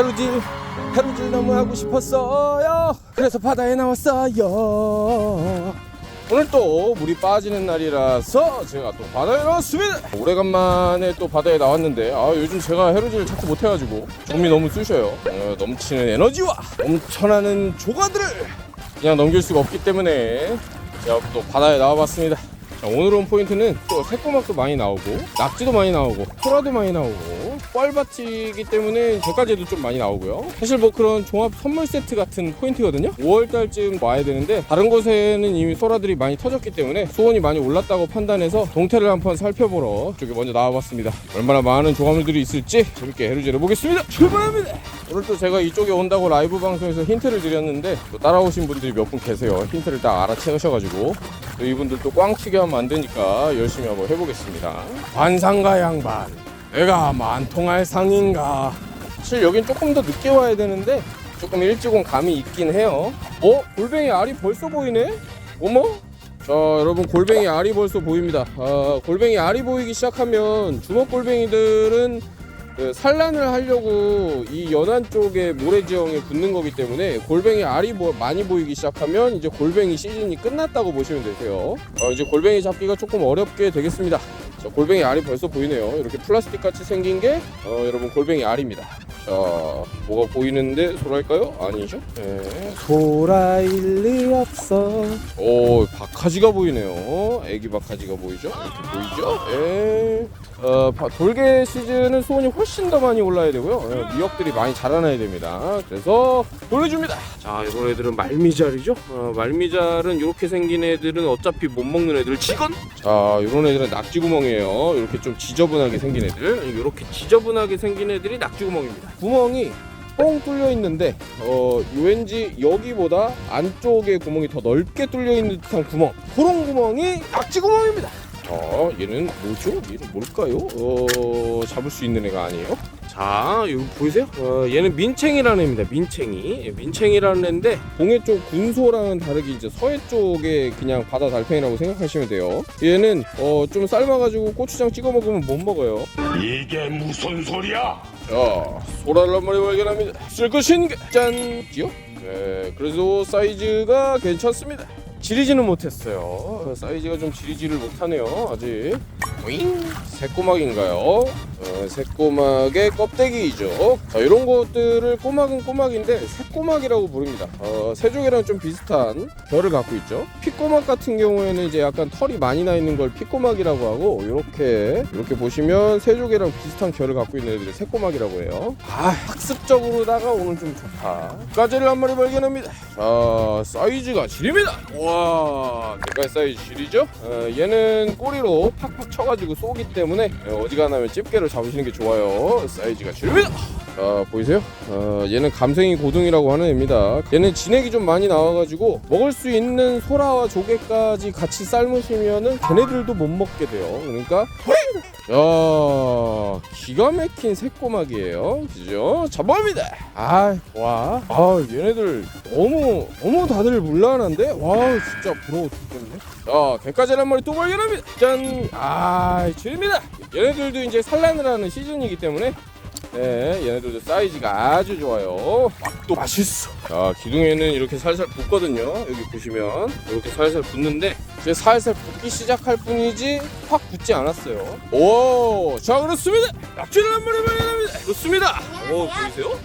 해루질 해루질 너무 하고 싶었어요. 그래서 바다에 나왔어요. 오늘 또 물이 빠지는 날이라서 제가 또 바다에 나왔습니다. 오래간만에 또 바다에 나왔는데 아 요즘 제가 해루질을 자꾸 못해가지고 좀이 너무 쑤셔요. 어, 넘치는 에너지와 넘쳐나는 조가들을 그냥 넘길 수가 없기 때문에 제가 또 바다에 나와봤습니다. 자, 오늘 온 포인트는 또 새꼬막도 많이 나오고 낙지도 많이 나오고 소라도 많이 나오고 뻘밭이기 때문에 게까지도 좀 많이 나오고요. 사실 뭐 그런 종합 선물 세트 같은 포인트거든요. 5월달쯤 와야 되는데 다른 곳에는 이미 소라들이 많이 터졌기 때문에 수온이 많이 올랐다고 판단해서 동태를 한번 살펴보러 이쪽에 먼저 나와봤습니다. 얼마나 많은 조가물들이 있을지 재밌게 해루질 해 보겠습니다. 출발합니다! 오늘 또 제가 이쪽에 온다고 라이브 방송에서 힌트를 드렸는데 또 따라오신 분들이 몇 분 계세요. 힌트를 딱 알아채셔가지고 또 이분들 또 꽝치게 하면 안 되니까 열심히 한번 해보겠습니다. 관상가 양반, 내가 만통할 상인가? 사실 여긴 조금 더 늦게 와야 되는데 조금 일찍 온 감이 있긴 해요. 어? 골뱅이 알이 벌써 보이네? 어머? 자 여러분 골뱅이 알이 벌써 보입니다. 아, 골뱅이 알이 보이기 시작하면 주먹 골뱅이들은 그 산란을 하려고 이 연안 쪽에 모래지형에 붙는 거기 때문에 골뱅이 알이 뭐 많이 보이기 시작하면 이제 골뱅이 시즌이 끝났다고 보시면 되세요. 어, 이제 골뱅이 잡기가 조금 어렵게 되겠습니다. 자, 골뱅이 알이 벌써 보이네요. 이렇게 플라스틱 같이 생긴 게 어, 여러분 골뱅이 알입니다. 자, 뭐가 보이는데 소랄까요? 아니죠? 네. 소라일 리 없어 오, 박하지가 보이네요. 애기 박하지가 보이죠? 이렇게 보이죠? 예. 어, 바- 돌개 시즌은 수온이 훨씬 더 많이 올라야 되고요. 예, 미역들이 많이 자라나야 됩니다. 그래서 돌려줍니다. 자, 이런 애들은 말미잘이죠? 어, 말미잘은 이렇게 생긴 애들은 어차피 못 먹는 애들 직원? 자, 이런 애들은 낙지구멍이에요. 이렇게 좀 지저분하게 생긴 애들. 이렇게 지저분하게 생긴 애들이 낙지구멍입니다. 구멍이 뻥 뚫려 있는데 어 왠지 여기보다 안쪽에 구멍이 더 넓게 뚫려 있는 듯한 구멍. 그런 구멍이 낙지 구멍입니다 자 얘는 뭐죠? 얘는 뭘까요? 어 잡을 수 있는 애가 아니에요 자 여기 보이세요? 어, 얘는 민챙이라는 애입니다 민챙이 예, 민챙이라는 애인데 동해 쪽 군소랑은 다르게 이제 서해 쪽에 그냥 바다 달팽이라고 생각하시면 돼요 얘는 어, 좀 삶아가지고 고추장 찍어 먹으면 못 먹어요 이게 무슨 소리야? 자, 소라를 한 마리 발견합니다. 쓸 것인가? 짠! 지요? 네, 그래서 사이즈가 괜찮습니다. 지리지는 못했어요. 사이즈가 좀 지리지를 못하네요. 아직. 오잉? 새꼬막인가요? 어, 새꼬막의 껍데기이죠. 자, 이런 것들을 꼬막은 꼬막인데 새꼬막이라고 부릅니다. 어, 새조개랑 좀 비슷한 결을 갖고 있죠. 피꼬막 같은 경우에는 이제 약간 털이 많이 나 있는 걸 피꼬막이라고 하고 이렇게 이렇게 보시면 새조개랑 비슷한 결을 갖고 있는 애들을 새꼬막이라고 해요. 아, 학습적으로다가 오늘 좀 좋다. 까지를 한 마리 발견합니다. 자, 사이즈가 질입니다. 와, 대가 사이즈 질이죠? 어, 얘는 꼬리로 팍팍 쳐가지고 쏘기 때문에 어, 어지간하면 집게를 잡으시는 게 좋아요. 사이즈가 질입 자 보이세요? 어, 얘는 감생이 고등이라고 하는 애입니다. 얘는 진액이 좀 많이 나와가지고 먹을 수 있는 소라와 조개까지 같이 삶으시면은 걔네들도 못 먹게 돼요. 그러니까 야 기가 막힌 새꼬막이에요. 그죠? 잡아옵니다. 아 와. 아 얘네들 너무 너무 다들 물란한데 와 진짜 부러워 죽겠네. 자한 마리 또 발견합니다. 짠. 아 줄입니다. 얘네들도 이제 산란을 하는 시즌이기 때문에 네, 얘네들도 사이즈가 아주 좋아요. 맛도 맛있어. 자, 기둥에는 이렇게 살살 붙거든요. 여기 보시면 이렇게 살살 붙는데 이제 살살 붙기 시작할 뿐이지 확 붙지 않았어요. 오, 자 그렇습니다. 낙지를 한 마리 발견합니다. 그렇습니다. 오, 보이세요?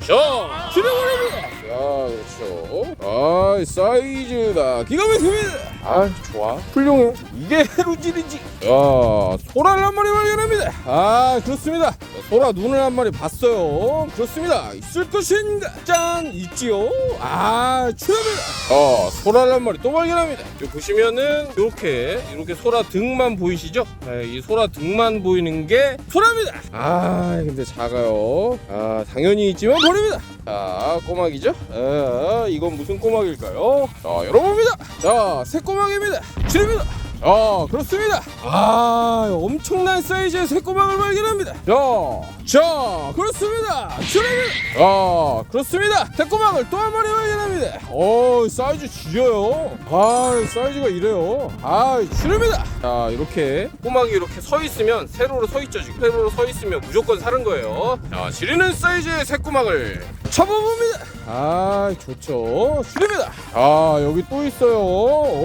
자, 줄여버립니다. 자, 그렇죠. 아, 사이즈가 기가 막힙니다. 아, 좋아. 훌륭해. 이게 해루질이지. 야, 소라를 한 마리 발견합니다. 아, 그렇습니다. 소라 눈을 한 마리 봤어요. 그렇습니다. 있을 것인가? 짠, 있지요. 아, 출합니다. 아, 소라를 한 마리 또 발견합니다. 여기 보시면은 이렇게 이렇게 소라 등만 보이시죠? 네, 이 소라 등만 보이는 게 소라입니다. 아, 근데 작아요. 아, 당연히 있지만 버립니다. 자, 꼬막이죠? 아, 이건 무슨 꼬막일까요? 자, 열어봅니다. 자, 새꼬막입니다. 줄입니다. 자, 그렇습니다. 아, 엄청난 사이즈의 새꼬막을 발견합니다. 자, 자 그렇습니다. 출입니다 아 그렇습니다. 새꼬막을 또 한 마리 발견합니다. 어 사이즈 지려요. 아 사이즈가 이래요. 아 출입니다. 자 이렇게 꼬막이 이렇게 서 있으면 세로로 서 있죠 지금. 세로로 서 있으면 무조건 사는 거예요. 자 지리는 사이즈의 새꼬막을 잡아봅니다. 아 좋죠. 출입니다. 아 여기 또 있어요.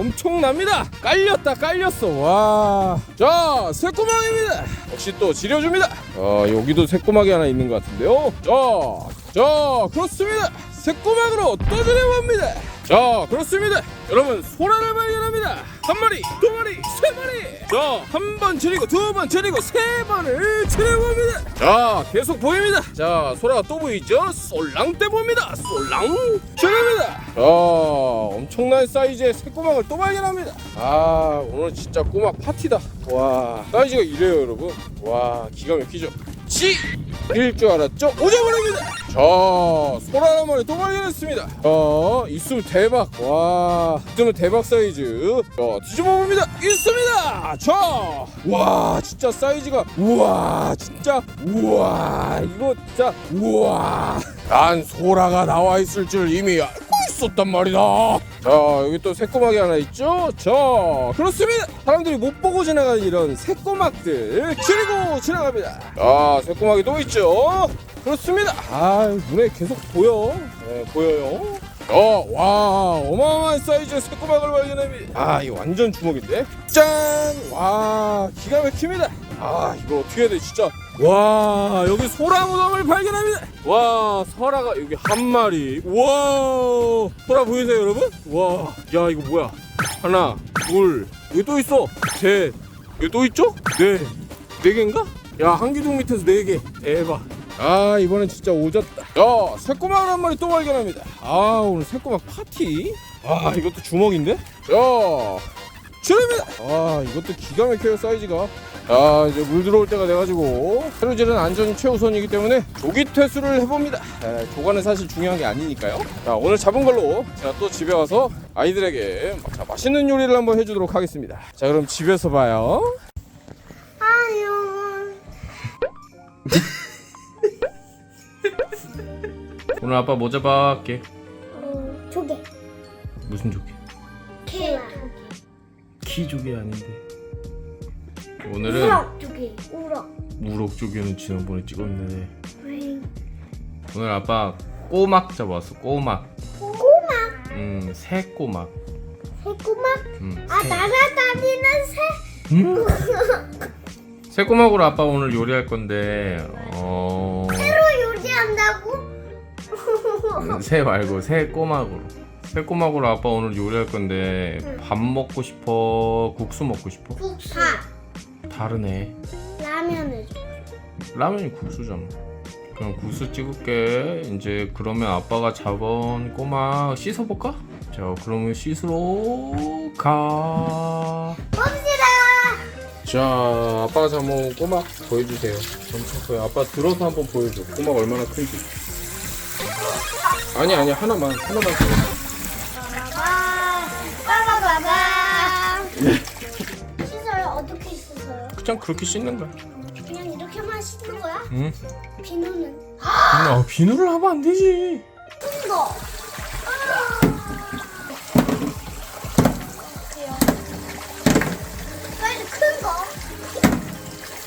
엄청납니다. 깔렸다 깔렸어. 와자 새꼬막입니다. 역시 또 지려줍니다. 아 여기도 새꼬막이 하나 있는 것 같은데요. 자, 자 그렇습니다. 새꼬막으로 또 지려봅니다 자 그렇습니다. 여러분 소라를 발견합니다. 한 마리 두 마리 세 마리. 자한 번 지리고 두번 지리고 세 번을 지려봅니다. 자 계속 보입니다. 자 소라가 또 보이죠? 솔랑떼 봅니다. 솔랑 지립니다. 자 엄청난 사이즈의 새꼬막을 또 발견합니다. 아 오늘 진짜 꼬막 파티다. 와 사이즈가 이래요 여러분. 와 기가 막히죠? 지! 일줄 알았죠? 오져버립니다! 자, 소라 한 마리 또 발견했습니다. 자, 있으면 대박. 와, 있으면 대박 사이즈. 자, 뒤집어 봅니다. 있습니다! 자, 와, 진짜 사이즈가, 우와, 진짜, 우와, 이거 진짜, 우와. 난 소라가 나와 있을 줄 이미 있었단 말이다. 자, 여기 또 새꼬막이 하나 있죠? 자, 그렇습니다. 사람들이 못 보고 지나가는 이런 새꼬막들 치리고 지나갑니다. 자, 새꼬막이 또 있죠? 그렇습니다. 아, 눈에 계속 보여. 네, 보여요. 어, 와, 어마어마한 사이즈의 새꼬막을 발견합니다. 아, 이거 완전 주먹인데? 짠! 와, 기가 막힙니다. 아, 이거 어떻게 해야 돼, 진짜. 와, 여기 소라 무덤을 발견합니다. 와, 소라가 여기 한 마리. 와, 소라 보이세요, 여러분? 와, 야, 이거 뭐야? 하나, 둘, 여기 또 있어. 셋, 여기 또 있죠? 네, 네 개인가? 야, 한 기둥 밑에서 네 개. 대박. 아 이번엔 진짜 오졌다 야 새꼬막 한 마리 또 발견합니다 아 오늘 새꼬막 파티 아 이것도 주먹인데 야 출입니다 아 이것도 기가 막혀요 사이즈가 아 이제 물 들어올 때가 돼가지고 새로질은 안전이 최우선이기 때문에 조기 퇴수를 해봅니다 에, 조과는 사실 중요한 게 아니니까요 자 오늘 잡은 걸로 제가 또 집에 와서 아이들에게 자, 맛있는 요리를 한번 해주도록 하겠습니다 자 그럼 집에서 봐요 아유. 오늘 아빠 뭐 잡아갈게 어, 조개. 무슨 조개? 개. 키 조개 아닌데 오늘은 우럭 조개. 우럭. 무럭 조개는 지난번에 찍었네 왜? 오늘 아빠 꼬막 잡아왔어 꼬막 꼬막. 음 새 꼬막 새 꼬막. 음, 아 새. 날아다니는 새. 음? 새 꼬막으로 아빠 오늘 요리할 건데 어... 새로 요리한다고? 음, 새 말고 새 꼬막으로 새 꼬막으로 아빠 오늘 요리할 건데 밥 먹고 싶어 국수 먹고 싶어 국수. 다르네. 다르네 라면을 줘. 라면이 국수잖아. 그럼 국수 찍을게. 이제 그러면 아빠가 잡은 꼬막 씻어볼까? 자, 그러면 씻으러 가. 봅시다. 자, 아빠가 잡은 꼬막 보여주세요. 엄청 커요. 아빠 들어서 한번 보여줘. 꼬막 얼마나 큰지. 아니, 아니, 하나만, 하나만 더. 봐봐. 봐봐. 씻어요? 그냥 그렇게 씻는 거야. 그냥 이렇게만 씻는 거야? 응? 비누는 아, 비누를 하면 안 되지. 큰 거. 빨리 큰 거.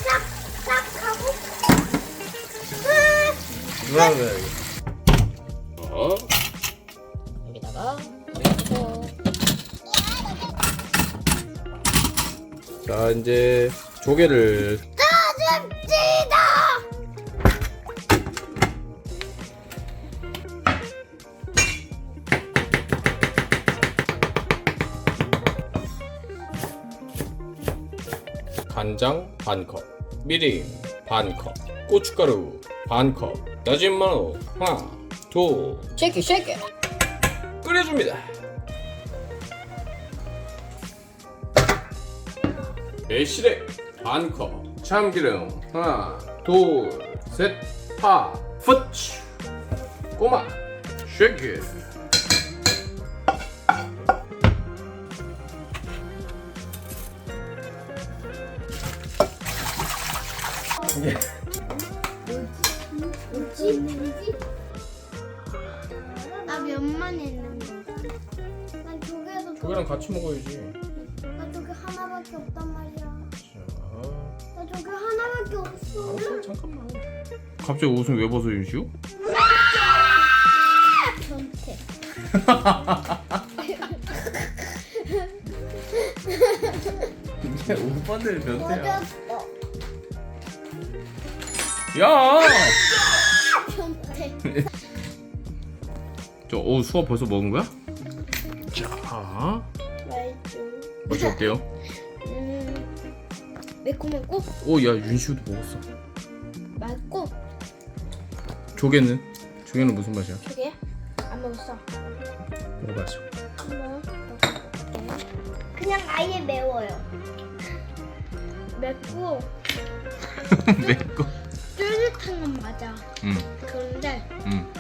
싹, 싹 하고. 끝. 누나는 왜 여기? 어? 여기다가 버려주세요. 자, 이제 조개를 다듬지다. 간장 반컵, 미림 반컵, 고춧가루 반컵, 다진 마늘 하나, 둘, 쉐이키 쉐이키. 끓여줍니다. 매실액 반컵, 참기름 하나, 둘, 셋, 파, 후추, 꼬마, 쉐이크. 있는지? 나 몇만 했는데. 난 조개도 조개랑 같이 먹어야지. 하나밖에 없어. 알았어, 잠깐만. 갑자기 옷은 왜 벗어 윤시오? 변태. 이제 오빠들 맞았어. 야! 변태. 저, 어, 수아 벌써 먹은 거야? 자, 말좀 맛이 어때요? 음, 매콤하고 오, 야, 윤시오도 먹었어. 맑고 조개는? 조개는 무슨 맛이야? 조개 안 먹었어. 먹어봐줘. 한번 먹어볼게. 그냥 아예 매워요. 맵고 맵고. 쫄깃한 건 맞아. 응, 그런데 응,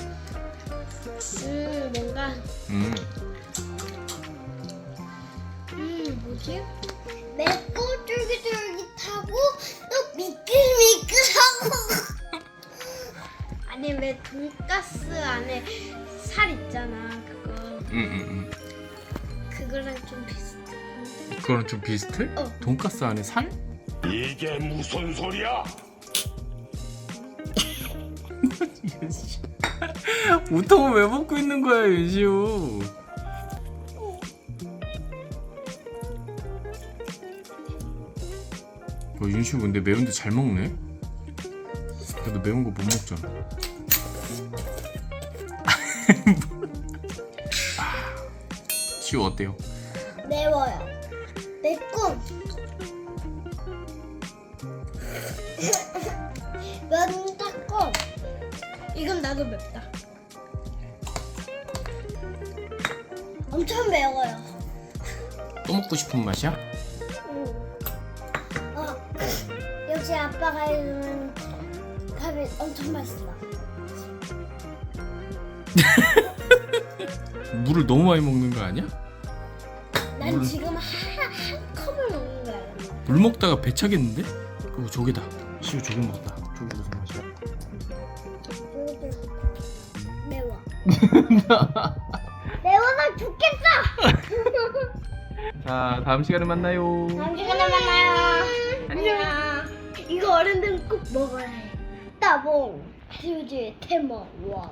음 뭔가 응. 음 뭐지? 맵고 쫄깃 돈가스 안에 살 있잖아 그거 응, 응, 응. 그거랑 좀 비슷해 그거랑 좀 비슷해? 어. 돈가스 안에 살? 이게 무슨 소리야? 우통은 왜 먹고 있는 거야, 윤시오? 어, 윤시오 근데 매운데 잘 먹네? 나도 매운 거 못 먹잖아. 아, 시오 어때요? 매워요 맵고 면 닦고 이건 나도 맵다 엄청 매워요 또 먹고 싶은 맛이야? 어, 역시 아빠가 해주는 밥이 엄청 맛있어. 물을 너무 많이 먹는 거 아니야? 난 물. 지금 한, 한 컵을 먹는 거야. 물 먹다가 배 차겠는데? 그거 조개다. 시오 조개 먹었다. 조개 무슨 맛이야? 매워. 매워서 죽겠어. 자, 다음 시간에 만나요. 다음 시간에 만나요. 안녕. 이거 어른들은 꼭 먹어야 해. 따봉. 휴지 테머 원.